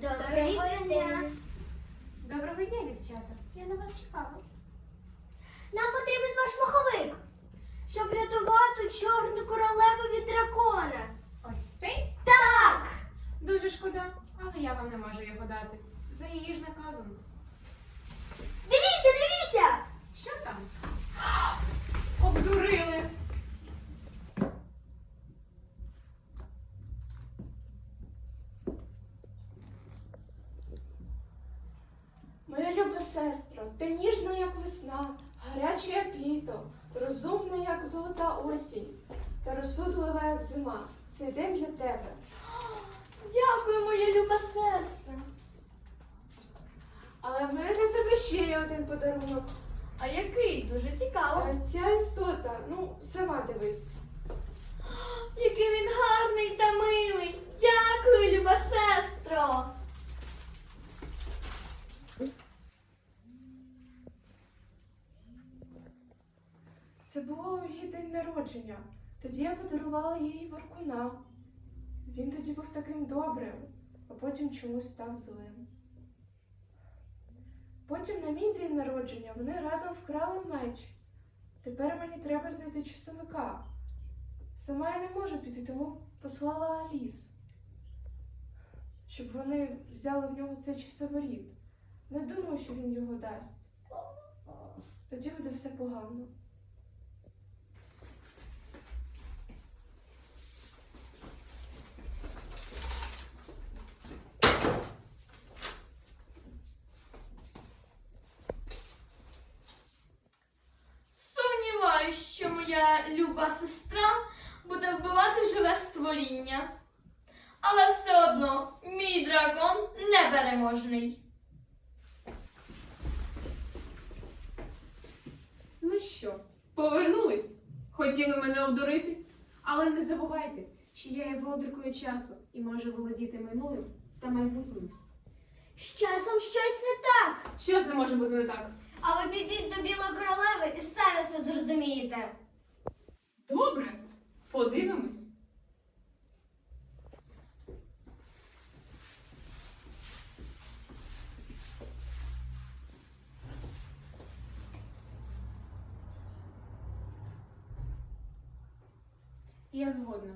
Доброго дня. Доброго дня, дівчата. Я на вас чекала. Нам потрібен ваш маховик, щоб рятувати чорну королеву від дракона. Ось цей? Так! Дуже шкода, але я вам не можу його дати. За її ж наказом. Люба сестро, ти ніжна, як весна, гаряча, як літо, розумна, як золота осінь, та розсудлива, як зима. Цей день для тебе. Дякую, моя люба сестра. Але в мене для тебе ще є один подарунок. А який? Дуже цікаво. Е, Ця істота, ну, сама дивись. Який він гарний та милий. Дякую, люба сестро. Це було її день народження. Тоді я подарувала їй воркуна. Він тоді був таким добрим, а потім чомусь став злим. Потім на мій день народження вони разом вкрали меч. Тепер мені треба знайти часовика. Сама я не можу піти, тому послала Аліс, щоб вони взяли в нього цей часоворіт. Не думаю, що він його дасть. Тоді буде все погано. Сумніваюсь, що моя люба сестра буде вбивати живе створіння. Але все одно мій дракон непереможний. Ну що, повернулись? Хотіли мене обдурити? Але не забувайте, що я є володаркою часу і можу володіти минулим та майбутнім. З часом щось не так. Що з не може бути не так? А ви підіть до білої королеви і самі все зрозумієте. Подивимось. Я згодна.